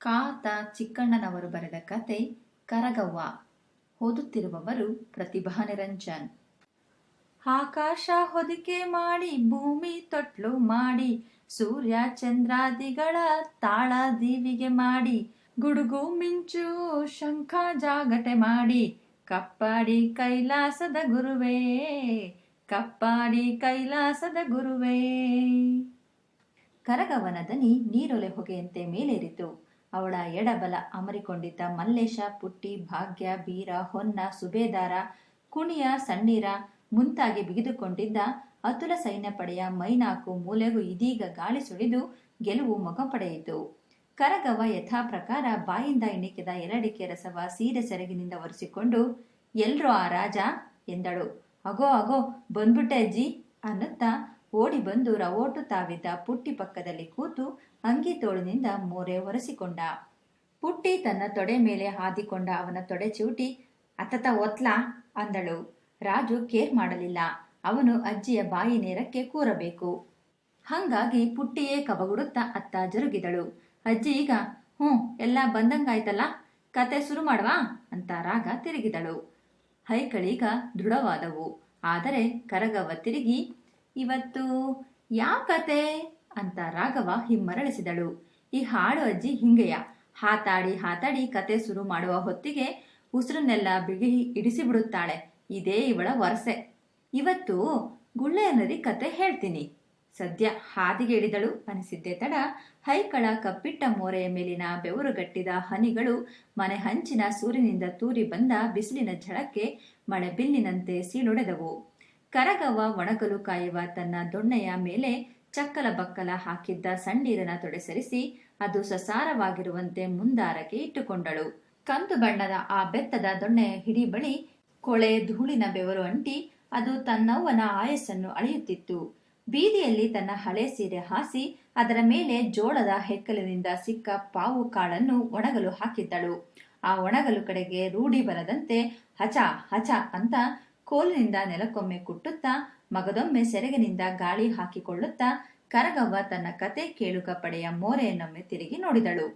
ಕಾತ ಚಿಕ್ಕಣ್ಣನವರು ಬರೆದ ಕತೆ ಕರಗವ್ವ. ಓದುತ್ತಿರುವವರು ಪ್ರತಿಭಾ ನಿರಂಜನ್. ಆಕಾಶ ಹೊದಿಕೆ ಮಾಡಿ, ಭೂಮಿ ತೊಟ್ಲು ಮಾಡಿ, ಸೂರ್ಯ ಚಂದ್ರಾದಿಗಳ ತಾಳ ದೀವಿಗೆ ಮಾಡಿ, ಗುಡುಗು ಮಿಂಚು ಶಂಖ ಜಾಗಟೆ ಮಾಡಿ, ಕಪ್ಪಾಡಿ ಕೈಲಾಸದ ಗುರುವೇ, ಕಪ್ಪಾಡಿ ಕೈಲಾಸದ ಗುರುವೇ. ಕರಗವನ ದನಿ ನೀರೊಲೆ ಹೊಗೆಯಂತೆ ಮೇಲೇರಿತು. ಅವಳ ಎಡಬಲ ಅಮರಿಕೊಂಡಿದ್ದ ಮಲ್ಲೇಶ, ಪುಟ್ಟಿ, ಭಾಗ್ಯ, ಬೀರ, ಹೊನ್ನ, ಸುಬೇದಾರ, ಕುಣಿಯ ಸಣ್ಣೀರ ಮುಂತಾಗಿ ಬಿಗಿದುಕೊಂಡಿದ್ದ ಅತುಲ ಸೈನ್ಯ ಪಡೆಯ ಮೈನಾಕು ಮೂಲೆಗೂ ಇದೀಗ ಗಾಳಿ ಸುಳಿದು ಗೆಲುವು ಮೊಗ ಪಡೆಯಿತು. ಕರಗವ ಯಥಾ ಪ್ರಕಾರ ಬಾಯಿಂದ ಇಣಿಕಿದ ಎರಡಿಕೆ ರಸವ ಸೀರೆ ಸೆರಗಿನಿಂದ ಒರೆಸಿಕೊಂಡು, ಎಲ್ರೋ ಆ ರಾಜ? ಎಂದಳು. ಅಗೋ ಅಗೋ, ಬಂದ್ಬಿಟ್ಟೆ ಅಜ್ಜಿ, ಅನ್ನುತ್ತಾ ಓಡಿ ಬಂದು ರವೋಟು ತಾವಿದ್ದ ಪುಟ್ಟಿ ಪಕ್ಕದಲ್ಲಿ ಕೂತು ಅಂಗಿ ತೋಳಿನಿಂದ ಮೋರೆ ಒರೆಸಿಕೊಂಡ. ಪುಟ್ಟಿ ತನ್ನ ತೊಡೆ ಮೇಲೆ ಹಾದಿಕೊಂಡ ಅವನ ತೊಡೆ ಚೂಟಿ ಅತತ ಒತ್ಲಾ? ಅಂದಳು. ರಾಜು ಕೇರ್ ಮಾಡಲಿಲ್ಲ. ಅವನು ಅಜ್ಜಿಯ ಬಾಯಿ ನೇರಕ್ಕೆ ಕೂರಬೇಕು. ಹಂಗಾಗಿ ಪುಟ್ಟಿಯೇ ಕಬಗುಡುತ್ತಾ ಅತ್ತ ಜರುಗಿದಳು. ಅಜ್ಜಿ ಈಗ, ಹ್ಞೂ, ಎಲ್ಲ ಬಂದಂಗಾಯ್ತಲ್ಲ? ಕತೆ ಶುರು ಮಾಡವಾ? ಅಂತ ರಾಗ ತಿರುಗಿದಳು. ಹೈಕಳೀಗ ದೃಢವಾದವು. ಆದರೆ ಕರಗವ ತಿರುಗಿ ಇವತ್ತು ಯಾವ ಕತೆ? ಅಂತ ರಾಘವ ಹಿಮ್ಮರಳಿಸಿದಳು. ಈ ಹಾಡು ಅಜ್ಜಿ ಹಿಂಗೆಯ? ಹಾತಾಡಿ ಹಾತಾಡಿ ಕತೆ ಶುರು ಮಾಡುವ ಹೊತ್ತಿಗೆ ಉಸಿರನ್ನೆಲ್ಲ ಬಿಗಿ ಇಡಿಸಿಬಿಡುತ್ತಾಳೆ ಇದೇ ಇವಳ ವರಸೆ. ಇವತ್ತು ಗುಳ್ಳೆಯ ನದಿ ಕತೆ ಹೇಳ್ತೀನಿ. ಸದ್ಯ ಹಾದಿಗೆ ಇಳಿದಳು ಅನಿಸಿದ್ದೆ ತಡ. ಹೈಕಳ ಕಪ್ಪಿಟ್ಟ ಮೋರೆಯ ಮೇಲಿನ ಬೆವರುಗಟ್ಟಿದ ಹನಿಗಳು ಮನೆ ಹಂಚಿನ ಸೂರ್ಯನಿಂದ ತೂರಿ ಬಂದ ಬಿಸಿಲಿನ ಝಳಕ್ಕೆ ಮಳೆ ಬಿಲ್ಲಿನಂತೆ ಸೀಳೊಡೆದವು. ಕರಗವ ಒಣಗಲು ಕಾಯುವ ತನ್ನ ದೊಣ್ಣೆಯ ಮೇಲೆ ಚಕ್ಕಲ ಬಕ್ಕಲ ಹಾಕಿದ್ದ ಸಣ್ಣೀರನ ತೊಡೆಸರಿಸಿ ಅದು ಸಸಾರವಾಗಿರುವಂತೆ ಮುಂದಾರಕ್ಕೆ ಇಟ್ಟುಕೊಂಡಳು. ಕಂದು ಬಣ್ಣದ ಆ ಬೆತ್ತದ ದೊಣ್ಣೆಯ ಹಿಡಿ ಬಳಿ ಕೊಳೆ ಧೂಳಿನ ಬೆವರು ಅಂಟಿ ಅದು ತನ್ನವ್ವನ ಆಯಸ್ಸನ್ನು ಅಳೆಯುತ್ತಿತ್ತು. ಬೀದಿಯಲ್ಲಿ ತನ್ನ ಹಳೆ ಸೀರೆ ಹಾಸಿ ಅದರ ಮೇಲೆ ಜೋಳದ ಹೆಕ್ಕಲಿನಿಂದ ಸಿಕ್ಕ ಪಾವು ಕಾಳನ್ನು ಒಣಗಲು ಹಾಕಿದ್ದಳು. ಆ ಒಣಗಲು ಕಡೆಗೆ ರೂಢಿ ಬರದಂತೆ ಹಚ ಹಚ ಅಂತ ಕೋಲಿನಿಂದ ನೆಲಕ್ಕೊಮ್ಮೆ ಕುಟ್ಟುತ್ತಾ, ಮಗದೊಮ್ಮೆ ಸೆರಗಿನಿಂದ ಗಾಳಿ ಹಾಕಿಕೊಳ್ಳುತ್ತಾ, ಕರಗವ್ವ ತನ್ನ ಕತೆ ಕೇಳುಗ ಪಡೆಯ ಮೋರೆಯನ್ನೊಮ್ಮೆ ತಿರುಗಿ ನೋಡಿದಳು.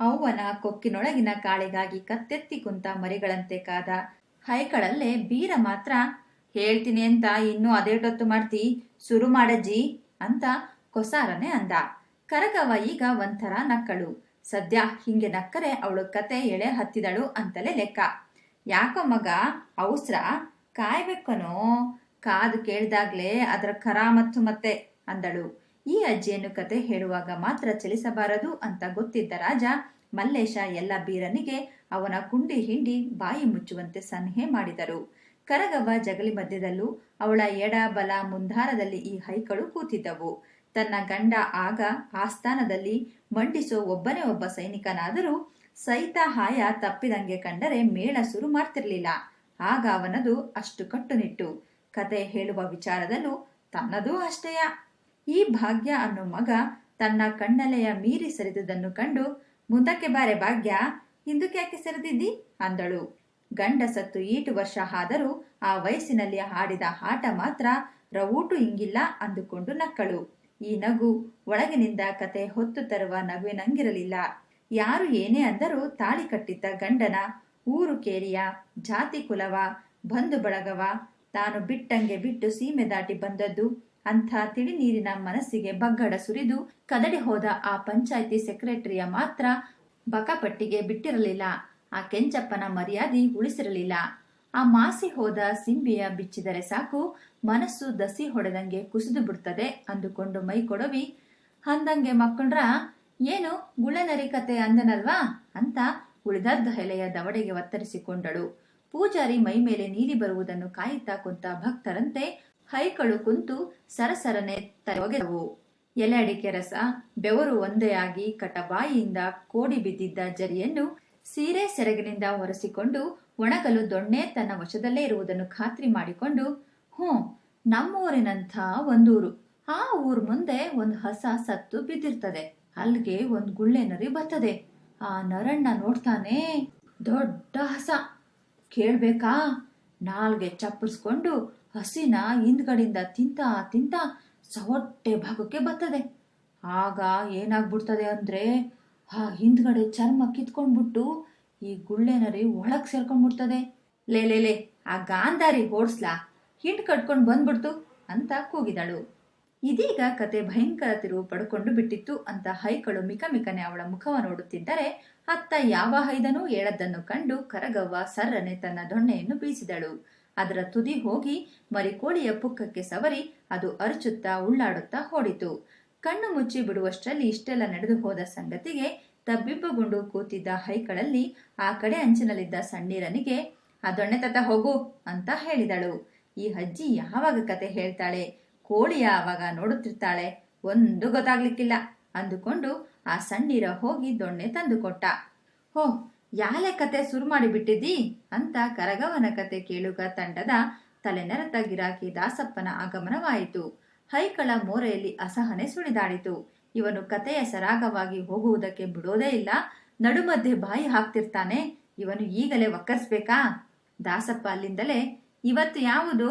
ಅವ್ವನ ಕೊಕ್ಕಿನೊಳಗಿನ ಕಾಳಿಗಾಗಿ ಕತ್ತೆತ್ತಿ ಕುಂತ ಮರಿಗಳಂತೆ ಕಾದ. ಹೈಕಳಲ್ಲೇ ಬೀರ ಮಾತ್ರ, ಹೇಳ್ತೀನಿ ಅಂತ, ಇನ್ನೂ ಅದೇಟೊತ್ತು ಮಾಡ್ತಿ ಶುರು ಮಾಡಜ್ಜಿ ಅಂತ ಕೊಸಾರನೆ ಅಂದ. ಕರಗವ ಈಗ ಒಂಥರ ನಕ್ಕಳು. ಸದ್ಯ ಹಿಂಗೆ ನಕ್ಕರೆ ಅವಳು ಕತೆ ಎಳೆ ಹತ್ತಿದಳು ಅಂತಲೇ ಲೆಕ್ಕ. ಯಾಕೋ ಮಗ, ಅವಸ್ರ? ಕಾಯ್ಬೇಕನೋ? ಕಾದು ಕೇಳಿದಾಗ್ಲೇ ಅದರ ಕರಾಮತ್ತು ಮತ್ತೆ ಅಂದಳು. ಈ ಅಜ್ಜಿಯನ್ನು ಕತೆ ಹೇಳುವಾಗ ಮಾತ್ರ ಚಲಿಸಬಾರದು ಅಂತ ಗೊತ್ತಿದ್ದ ರಾಜ, ಮಲ್ಲೇಶ ಎಲ್ಲ ಬೀರನಿಗೆ ಅವನ ಕುಂಡಿ ಹಿಂಡಿ ಬಾಯಿ ಮುಚ್ಚುವಂತೆ ಸನ್ಹೆ ಮಾಡಿದರು. ಕರಗವ್ವ ಜಗಲಿ ಮಧ್ಯದಲ್ಲೂ ಅವಳ ಎಡ ಬಲ ಮುಂಧಾರದಲ್ಲಿ ಈ ಹೈಕಳು ಕೂತಿದ್ದವು. ತನ್ನ ಗಂಡ ಆಗ ಆಸ್ಥಾನದಲ್ಲಿ ಮಂಡಿಸೋ ಒಬ್ಬನೇ ಒಬ್ಬ ಸೈನಿಕನಾದರೂ ಸೈತ ಹಾಯ ತಪ್ಪಿದಂಗೆ ಕಂಡರೆ ಮೇಳ ಶುರು ಮಾಡ್ತಿರ್ಲಿಲ್ಲ. ಆಗ ಅವನದು ಅಷ್ಟು ಕಟ್ಟುನಿಟ್ಟು. ಕತೆ ಹೇಳುವ ವಿಚಾರದಲ್ಲೂ ತನ್ನದೂ ಅಷ್ಟೇಯ ಈ ಭಾಗ್ಯ ಅನ್ನೋ ಮಗ ತನ್ನ ಕಣ್ಣಲೆಯ ಮೀರಿ ಸರಿದುದನ್ನು ಕಂಡು, ಮುಂದಕ್ಕೆ ಬಾರೆ ಭಾಗ್ಯ, ಹಿಂದಕ್ಕೆ ಸರಿದಿದ್ದಿ? ಅಂದಳು. ಗಂಡ ಸತ್ತು ಈಟು ವರ್ಷ ಆದರೂ ಆ ವಯಸ್ಸಿನಲ್ಲಿ ಹಾಡಿದ ಆಟ ಮಾತ್ರ ರವೂಟು ಇಂಗಿಲ್ಲ ಅಂದುಕೊಂಡು ನಕ್ಕಳು. ಈ ನಗು ಒಳಗಿನಿಂದ ಕತೆ ಹೊತ್ತು ತರುವ ನಗುವಿನಂಗಿರಲಿಲ್ಲ. ಯಾರು ಏನೇ ಅಂದರೂ ತಾಳಿ ಕಟ್ಟಿದ್ದ ಗಂಡನ ಊರು ಕೇರಿಯ, ಜಾತಿ ಕುಲವ, ಬಂಧು ಬಳಗವ, ತಾನು ಬಿಟ್ಟಂಗೆ ಬಿಟ್ಟು ಸೀಮೆ ದಾಟಿ ಬಂದದ್ದು. ಅಂಥ ತಿಳಿನೀರಿನ ಮನಸ್ಸಿಗೆ ಬಗ್ಗಡ ಸುರಿದು ಕದಡಿ ಹೋದ ಆ ಪಂಚಾಯಿತಿ ಸೆಕ್ರೆಟರಿಯ ಮಾತ್ರ ಬಕಪಟ್ಟಿಗೆ ಬಿಟ್ಟಿರಲಿಲ್ಲ. ಆ ಕೆಂಚಪ್ಪನ ಮರ್ಯಾದೆ ಉಳಿಸಿರಲಿಲ್ಲ. ಆ ಮಾಸಿ ಹೋದ ಸಿಂಬಿಯ ಬಿಚ್ಚಿದರೆ ಸಾಕು, ಮನಸ್ಸು ದಸಿ ಹೊಡೆದಂಗೆ ಕುಸಿದು ಬಿಡ್ತದೆ ಅಂದುಕೊಂಡು ಮೈ ಕೊಡವಿ. ಅಂದಂಗೆ ಮಕ್ಕಂಡ್ರ, ಏನು ಗುಳೆನರಿ ಕತೆ ಅಂದನಲ್ವಾ? ಅಂತ ಉಳಿದದ್ದ ಎಲೆಯ ದವಡೆಗೆ ಒತ್ತರಿಸಿಕೊಂಡಳು. ಪೂಜಾರಿ ಮೈ ಮೇಲೆ ನೀಲಿ ಬರುವುದನ್ನು ಕಾಯುತ್ತಾ ಕುಂತ ಭಕ್ತರಂತೆ ಹೈಕಳು ಕುಂತು ಸರಸರನೆ ತೊಗೆದವು ಎಲೆ ಅಡಿಕೆ ರಸ, ಬೆವರು ಒಂದೇ ಆಗಿ ಕಟಬಾಯಿಯಿಂದ ಕೋಡಿ ಬಿದ್ದಿದ್ದ ಜರಿಯನ್ನು ಸೀರೆ ಸೆರಗಿನಿಂದ ಒರೆಸಿಕೊಂಡು ಒಣಗಲು ದೊಣ್ಣೆ ತನ್ನ ವಶದಲ್ಲೇ ಇರುವುದನ್ನು ಖಾತ್ರಿ ಮಾಡಿಕೊಂಡು, ಹ್ಞೂ, ನಮ್ಮೂರಿನಂಥ ಒಂದೂರು. ಆ ಊರ್ ಮುಂದೆ ಒಂದು ಹಸ ಸತ್ತು ಬಿದ್ದಿರ್ತದೆ. ಅಲ್ಲಿಗೆ ಒಂದು ಗುಳ್ಳೆ ನರಿ ಬರ್ತದೆ. ಆ ನರಣ್ಣ ನೋಡ್ತಾನೆ, ದೊಡ್ಡ ಹಸ, ಕೇಳ್ಬೇಕಾ? ನಾಲ್ಗೆ ಚಪ್ಪರಿಸ್ಕೊಂಡು ಹಸಿನ ಹಿಂದ್ಗಡೆಯಿಂದ ತಿಂತ ತಿಂತ ಸವಟ್ಟೆ ಭಾಗಕ್ಕೆ ಬರ್ತದೆ. ಆಗ ಏನಾಗ್ಬಿಡ್ತದೆ ಅಂದ್ರೆ ಆ ಹಿಂದ್ಗಡೆ ಚರ್ಮ ಕಿತ್ಕೊಂಡ್ಬಿಟ್ಟು ಈ ಗುಳ್ಳೆನರಿ ಒಳಗೆ ಸೇರ್ಕೊಂಡ್ಬಿಡ್ತದೆ. ಲೇ ಲೇ ಲೇ, ಆ ಗಾಂಧಾರಿ ಓಡಿಸ್ಲಾ? ಹಿಂಡ್ ಕಟ್ಕೊಂಡು ಬಂದ್ಬಿಡ್ತು, ಅಂತ ಕೂಗಿದಳು. ಇದೀಗ ಕತೆ ಭಯಂಕರ ತಿರುವು ಪಡ್ಕೊಂಡು ಬಿಟ್ಟಿತ್ತು ಅಂತ ಹೈಕಳು ಮಿಕಮಿಕನೆ ಅವಳ ಮುಖವ ನೋಡುತ್ತಿದ್ದರೆ, ಅತ್ತ ಯಾವ ಹೈದನೂ ಏಳದ್ದನ್ನು ಕಂಡು ಕರಗವ್ವ ಸರ್ರನೆ ತನ್ನ ದೊಣ್ಣೆಯನ್ನು ಬೀಸಿದಳು. ಅದರ ತುದಿ ಹೋಗಿ ಮರಿಕೋಳಿಯ ಪುಕ್ಕಕ್ಕೆ ಸವರಿ ಅದು ಅರಚುತ್ತಾ ಉಳ್ಳಾಡುತ್ತಾ ಹೋಡಿತು ಕಣ್ಣು ಮುಚ್ಚಿ ಬಿಡುವಷ್ಟರಲ್ಲಿ ಇಷ್ಟೆಲ್ಲ ನಡೆದು ಹೋದ ಸಂಗತಿಗೆ ತಬ್ಬಿಬ್ಬಗೊಂಡು ಕೂತಿದ್ದ ಹೈಕಳಲ್ಲಿ ಆ ಕಡೆ ಅಂಚಿನಲ್ಲಿದ್ದ ಸಣ್ಣೀರನಿಗೆ, ಆ ದೊಣ್ಣೆ ತತ್ತ ಹೋಗು ಅಂತ ಹೇಳಿದಳು. ಈ ಅಜ್ಜಿ ಯಾವಾಗ ಕತೆ ಹೇಳ್ತಾಳೆ? ಕೋಳಿಯ ಆವಾಗ ನೋಡುತ್ತಿರ್ತಾಳೆ, ಒಂದು ಗೊತ್ತಾಗ್ಲಿಕ್ಕಿಲ್ಲ ಅಂದುಕೊಂಡು ಆ ಸಣ್ಣೀರ ಹೋಗಿ ದೊಣ್ಣೆ ತಂದುಕೊಟ್ಟ. ಹೋ, ಯಾಲೆ ಕತೆ ಶುರು ಮಾಡಿಬಿಟ್ಟಿದ್ದೀ? ಅಂತ ಕರಗವನ ಕತೆ ಕೇಳುಗ ತಂಡದ ತಲೆನರತ ಗಿರಾಕಿ ದಾಸಪ್ಪನ ಆಗಮನವಾಯಿತು. ಹೈಕಳ ಮೋರೆಯಲ್ಲಿ ಅಸಹನೆ ಸುಳಿದಾಡಿತು ಇವನು ಕತೆಯ ಸರಾಗವಾಗಿ ಹೋಗುವುದಕ್ಕೆ ಬಿಡೋದೇ ಇಲ್ಲ, ನಡುಮಧ್ಯೆ ಬಾಯಿ ಹಾಕ್ತಿರ್ತಾನೆ. ಇವನು ಈಗಲೇ ಒಕ್ಕರಿಸ್ಬೇಕಾ ದಾಸಪ್ಪ ಅಲ್ಲಿಂದಲೇ ಇವತ್ತು ಯಾವುದು?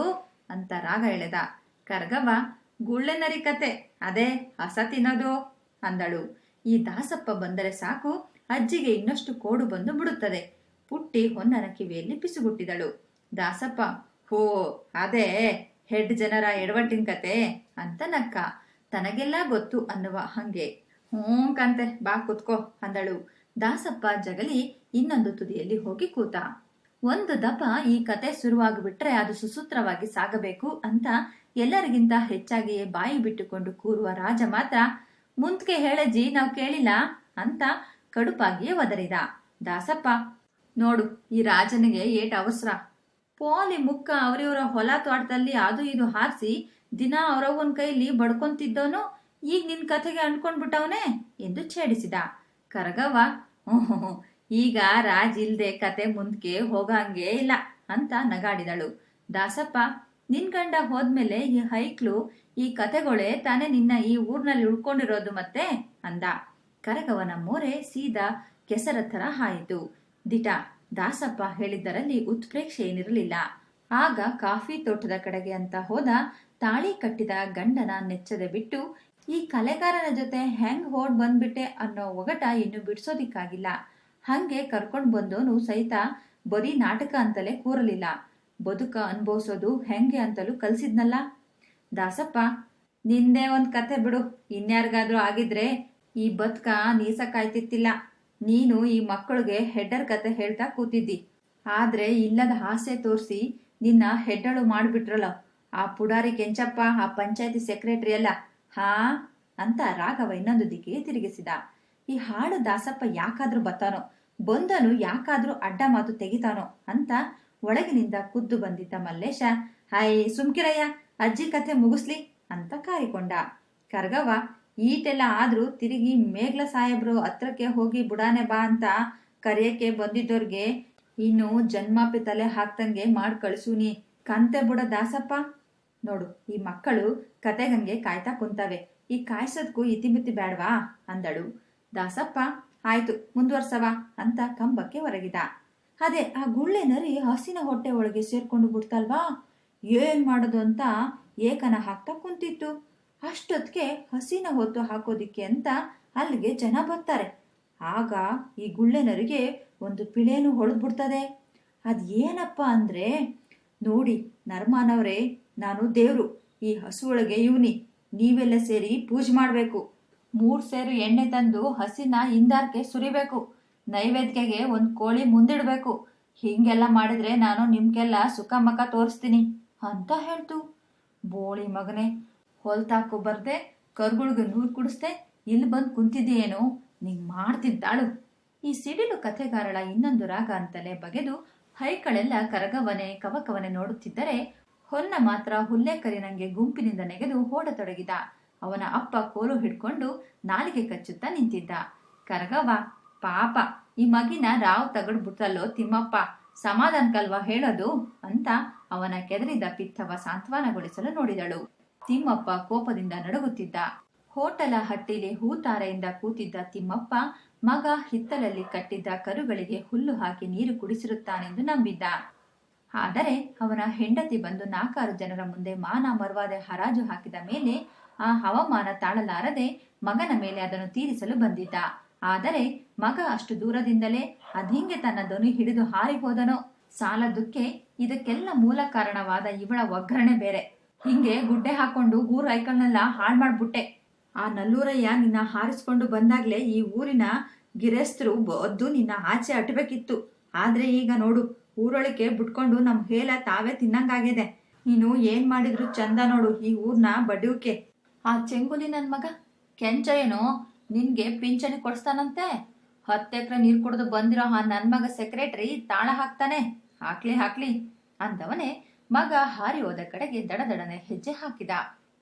ಅಂತ ರಾಗ ಎಳೆದ. ಕರ್ಗವ್ವ ಗುಳ್ಳೆನರಿ ಕತೆ. ಅದೇ ಹಸ ತಿನ್ನೋದು ಅಂದಳು. ಈ ದಾಸಪ್ಪ ಬಂದರೆ ಸಾಕು, ಅಜ್ಜಿಗೆ ಇನ್ನಷ್ಟು ಕೋಡು ಬಂದು ಬಿಡುತ್ತದೆ. ಪುಟ್ಟಿ ಹೊನ್ನನ ಕಿವಿಯಲ್ಲಿ ಪಿಸುಗುಟ್ಟಿದಳು. ದಾಸಪ್ಪ, ಹೋ, ಅದೇ ಹೆಡ್ ಜನರ ಎಡವಟ್ಟಿನ ಕತೆ ಅಂತ ನಕ್ಕ. ತನಗೆಲ್ಲ ಗೊತ್ತು ಅನ್ನುವ ಹಂಗೆ. ಹ್ಞೂ ಕಂತೆ, ಬಾ ಕೂತ್ಕೋ ಅಂದಳು. ದಾಸಪ್ಪ ಜಗಲಿ ಇನ್ನೊಂದು ತುದಿಯಲ್ಲಿ ಹೋಗಿ ಕೂತ. ಒಂದು ದಪ ಈ ಕತೆ ಶುರುವಾಗಿಬಿಟ್ರೆ ಅದು ಸುಸೂತ್ರವಾಗಿ ಸಾಗಬೇಕು ಅಂತ ಎಲ್ಲರಿಗಿಂತ ಹೆಚ್ಚಾಗಿಯೇ ಬಾಯಿ ಬಿಟ್ಟುಕೊಂಡು ಕೂರುವ ರಾಜ ಮಾತ್ರ ಮುಂದ್ಕೆ ಹೇಳಜ್ಜಿ, ನಾವು ಕೇಳಿಲ್ಲ ಅಂತ ಕಡುಪಾಗಿಯೇ ಒದರಿದ. ದಾಸಪ್ಪ, ನೋಡು, ಈ ರಾಜನಿಗೆ ಏಟ್ ಅವಸರ. ಪೋಲಿ ಮುಕ್ಕ ಅವರಿವರ ಹೊಲ ತೋಟದಲ್ಲಿ ಅದು ಇದು ಹಾರಿಸಿ, ದಿನ ಅವರವ್ವನ ಕೈಲಿ ಬಡ್ಕೊಂತಿದ್ದವನು ಈಗ ನಿನ್ನ ಕಥೆಗೆ ಅನ್ಕೊಂಡ್ಬಿಟ್ಟವನೇ ಎಂದು ಛೇಡಿಸಿದ. ಕರಗವ್ವ ಹ್ಞೂ ಈಗ ರಾಜ್ ಇಲ್ದೆ ಕತೆ ಮುಂದ್ಕೆ ಹೋಗಂಗೇ ಇಲ್ಲ ಅಂತ ನಗಾಡಿದಳು. ದಾಸಪ್ಪ ನಿನ್ ಗಂಡ ಹೋದ್ಮೇಲೆ ಈ ಹೈಕ್ಲು, ಈ ಕತೆಗಳೇ ತಾನೇ ನಿನ್ನ ಈ ಊರ್ನಲ್ಲಿ ಉಳ್ಕೊಂಡಿರೋದು ಮತ್ತೆ? ಅಂದ. ಕರಗವನ ಮೋರೆ ಸೀದಾ ಕೆಸರ ಥರ ಹಾಯಿತು. ದಿಟ, ದಾಸಪ್ಪ ಹೇಳಿದ್ದರಲ್ಲಿ ಉತ್ಪ್ರೇಕ್ಷೆ ಏನಿರಲಿಲ್ಲ. ಆಗ ಕಾಫಿ ತೋಟದ ಕಡೆಗೆ ಅಂತ ಹೋದ ತಾಳಿ ಕಟ್ಟಿದ ಗಂಡನ ನೆಚ್ಚದೆ ಬಿಟ್ಟು, ಈ ಕಲೆಗಾರನ ಜೊತೆ ಹೆಂಗ್ ಹೋಡ್ ಬಂದ್ಬಿಟ್ಟೆ ಅನ್ನೋ ಒಗಟ ಇನ್ನು ಬಿಡ್ಸೋದಿಕ್ಕಾಗಿಲ್ಲ. ಹಂಗೆ ಕರ್ಕೊಂಡು ಬಂದೋನು ಸಹಿತ ಬರೀ ನಾಟಕ ಅಂತಲೇ ಕೂರಲಿಲ್ಲ. ಬದುಕ ಅನ್ಭವಿಸೋದು ಹೆಂಗೆ ಅಂತಲೂ ಕಲ್ಸಿದ್ನಲ್ಲ? ದಾಸಪ್ಪ, ನಿಂದೆ ಒಂದ್ ಕತೆ ಬಿಡು. ಇನ್ಯಾರಿಗಾದ್ರೂ ಆಗಿದ್ರೆ ಈ ಬದುಕ ನೀಸ ಕಾಯ್ತಿತ್ತಿಲ್ಲ ನೀನು ಈ ಮಕ್ಕಳಿಗೆ ಹೆಡ್ಡರ್ ಕತೆ ಹೇಳ್ತಾ ಕೂತಿದ್ದಿ. ಆದ್ರೆ ಇಲ್ಲದ ಆಸೆ ತೋರಿಸಿ ನಿನ್ನ ಹೆಡ್ಡಳು ಮಾಡ್ಬಿಟ್ರಲ್ಲ. ಆ ಪುಡಾರಿ ಕೆಂಚಪ್ಪ, ಆ ಪಂಚಾಯತಿ ಸೆಕ್ರೆಟರಿ ಅಲ್ಲ. ಹಾ? ಅಂತ ರಾಘವ ಇನ್ನೊಂದು ದಿಕ್ಕಿಗೆ ತಿರುಗಿಸಿದ. ಈ ಹಾಡು ದಾಸಪ್ಪ ಯಾಕಾದ್ರೂ ಬತ್ತಾನೋ? ಬಂದನು ಯಾಕಾದ್ರೂ ಅಡ್ಡ ಮಾತು ತೆಗಿತಾನೋ ಅಂತ ಒಳಗಿನಿಂದ ಕುದ್ದು ಬಂದಿದ್ದ ಮಲ್ಲೇಶ, ಹಾಯ್, ಸುಮ್ಕಿರಯ್ಯ, ಅಜ್ಜಿ ಕಥೆ ಮುಗಿಸ್ಲಿ ಅಂತ ಕಾರಿಕೊಂಡ. ಕರ್ಗವ್ವ, ಈಟೆಲ್ಲ ಆದ್ರೂ ತಿರುಗಿ ಮೇಘ್ಲ ಸಾಹೇಬ್ರು ಹತ್ರಕ್ಕೆ ಹೋಗಿ ಬುಡಾನೆ ಬಾ ಅಂತ ಕರೆಯಕ್ಕೆ ಬಂದಿದ್ದೋರ್ಗೆ ಇನ್ನು ಜನ್ಮಾಪಿ ತಲೆ ಹಾಕ್ದಂಗೆ ಮಾಡ್ ಕಳಿಸೂನಿ. ಕಂತೆ ಬುಡ ದಾಸಪ್ಪ. ನೋಡು, ಈ ಮಕ್ಕಳು ಕತೆಗಂಗೆ ಕಾಯ್ತಾ ಕುಂತವೆ. ಈ ಕಾಯ್ಸೋದ್ಕು ಇತಿಮಿತಿ ಬೇಡವಾ ಅಂದಳು. ದಾಸಪ್ಪ, ಆಯ್ತು ಮುಂದುವರ್ಸವ ಅಂತ ಕಂಬಕ್ಕೆ ಹೊರಗಿದ ಅದೇ, ಆ ಗುಳ್ಳೆ ನರಿ ಹಸಿನ ಹೊಟ್ಟೆ ಒಳಗೆ ಸೇರ್ಕೊಂಡು ಬಿಡ್ತಲ್ವಾ? ಏನ್ ಮಾಡೋದು ಅಂತ ಏಕನ ಹಾಕ್ತಾ ಕುಂತಿತ್ತು. ಅಷ್ಟೊತ್ತಿಗೆ ಹಸಿನ ಹೊತ್ತು ಹಾಕೋದಿಕ್ಕೆ ಅಂತ ಅಲ್ಲಿಗೆ ಜನ ಬರ್ತಾರೆ. ಆಗ ಈ ಗುಳ್ಳೆನರಿಗೆ ಒಂದು ಪಿಳೇನು ಹೊಡೆದ್ಬಿಡ್ತದೆ. ಅದು ಏನಪ್ಪ ಅಂದ್ರೆ, ನೋಡಿ ನರ್ಮಾನವ್ರೆ ನಾನು ದೇವ್ರು, ಈ ಹಸು ಒಳಗೆ ಇವನಿ, ನೀವೆಲ್ಲ ಸೇರಿ ಪೂಜೆ ಮಾಡಬೇಕು. ಮೂರು ಸೇರು ಎಣ್ಣೆ ತಂದು ಹಸಿನ ಇಂದಾರ್ಕೆ ಸುರಿಬೇಕು. ನೈವೇದ್ಯಗೆ ಒಂದ್ ಕೋಳಿ ಮುಂದಿಡ್ಬೇಕು. ಹಿಂಗೆಲ್ಲ ಮಾಡಿದ್ರೆ ನಾನು ನಿಮ್ಗೆಲ್ಲ ಸುಖ ಮಖ ತೋರಿಸ್ತೀನಿ ಅಂತ ಹೇಳ್ತು. ಬೋಳಿ ಮಗನೇ ಹೊಲ್ತಾಕು ಬರ್ದೆ, ಕರ್ಗುಳ್ಗೆ ನೂರು ಕುಡಿಸ್ದೆ ಇಲ್ಲಿ ಬಂದು ಕುಂತಿದ್ದೀಯೇನು ನಿಂಗೆ ಮಾಡ್ತಿದ್ದಾಳು. ಈ ಸಿಡಿಲು ಕಥೆಗಾರಳ ಇನ್ನೊಂದು ರಾಗ ಅಂತಲೇ ಬಗೆದು ಹೈಕಳೆಲ್ಲ ಕರಗವನೆ, ಕವಕವನೆ ನೋಡುತ್ತಿದ್ದರೆ ಹೊನ್ನ ಮಾತ್ರ ಹುಲ್ಲೇಕರಿನಂಗೆ ಗುಂಪಿನಿಂದ ನೆಗೆದು ಓಡತೊಡಗಿದ. ಅವನ ಅಪ್ಪ ಕೋಲು ಹಿಡ್ಕೊಂಡು ನಾಲಿಗೆ ಕಚ್ಚುತ್ತಾ ನಿಂತಿದ್ದ. ಕರಗವ ಪಾಪ, ಈ ಮಗಿನ ರಾವ್ ತಗಡ್ಬಿಟ್ಟಲ್ಲೋ ತಿಮ್ಮಪ್ಪ, ಸಮಾಧಾನಕಲ್ವಾ ಹೇಳೋದು? ಅಂತ ಅವನ ಕೆದರಿದ ಪಿತ್ತವ ಸಾಂತ್ವನಗೊಳಿಸಲು ನೋಡಿದಳು. ತಿಮ್ಮಪ್ಪ ಕೋಪದಿಂದ ನಡುಗುತ್ತಿದ್ದ. ಹೋಟಲ ಹಟ್ಟಿಲಿ ಹೂತಾರೆಯಿಂದ ಕೂತಿದ್ದ ತಿಮ್ಮಪ್ಪ ಮಗ ಹಿತ್ತಲಲ್ಲಿ ಕಟ್ಟಿದ್ದ ಕರುಗಳಿಗೆ ಹುಲ್ಲು ಹಾಕಿ ನೀರು ಕುಡಿಸಿರುತ್ತಾನೆಂದು ನಂಬಿದ್ದ. ಆದರೆ ಅವನ ಹೆಂಡತಿ ಬಂದು ನಾಲ್ಕಾರು ಜನರ ಮುಂದೆ ಮಾನ ಮರ್ವಾದೆ ಹರಾಜು ಹಾಕಿದ ಮೇಲೆ ಆ ಹವಾಮಾನ ತಾಳಲಾರದೆ ಮಗನ ಮೇಲೆ ಅದನ್ನು ತೀರಿಸಲು ಬಂದಿದ್ದ. ಆದರೆ ಮಗ ಅಷ್ಟು ದೂರದಿಂದಲೇ ಅದಿಂಗೆ ತನ್ನ ಧ್ವನಿ ಹಿಡಿದು ಹಾರಿ ಹೋದನೋ ಸಾಲದಕ್ಕೆ ಇದಕ್ಕೆಲ್ಲ ಮೂಲ ಕಾರಣವಾದ ಇವಳ ಒಗ್ಗರಣೆ ಬೇರೆ. ಹಿಂಗೆ ಗುಡ್ಡೆ ಹಾಕೊಂಡು ಊರು ಐಕಳ್ನೆಲ್ಲ ಹಾಳು ಮಾಡ್ಬಿಟ್ಟೆ. ಆ ನಲ್ಲೂರಯ್ಯ ನಿನ್ನ ಹಾರಿಸ್ಕೊಂಡು ಬಂದಾಗ್ಲೇ ಈ ಊರಿನ ಗಿರೆಸ್ತರು ಬದ್ದು ನಿನ್ನ ಆಚೆ ಅಟ್ಬೇಕಿತ್ತು. ಆದ್ರೆ ಈಗ ನೋಡು ಊರೊಳಗೆ ಬಿಟ್ಕೊಂಡು ನಮ್ ಹೇಲ ತಾವೇ ತಿನ್ನಂಗಾಗಿದೆ. ನೀನು ಏನ್ ಮಾಡಿದ್ರು ಚಂದ ನೋಡು ಈ ಊರ್ನ ಬಡಿಯೋಕೆ ಆ ಚೆಂಗುಲಿ ನನ್ ಮಗ ಕೆಂಚ ಏನೋ ನಿನ್ಗೆ ಪಿಂಚಣಿ ಕೊಡ್ಸ್ತಾನಂತೆ? ಹತ್ತು ಎಕರೆ ನೀರು ಕುಡಿದು ಬಂದಿರೋ ಆ ನನ್ ಮಗ ಸೆಕ್ರೆಟರಿ ತಾಳ ಹಾಕ್ತಾನೆ. ಹಾಕ್ಲಿ ಹಾಕ್ಲಿ ಅಂದವನೇ ಮಗ ಹಾರಿ ಹೋದ ಕಡೆಗೆ ದಡದಡನೆ ಹೆಜ್ಜೆ ಹಾಕಿದ.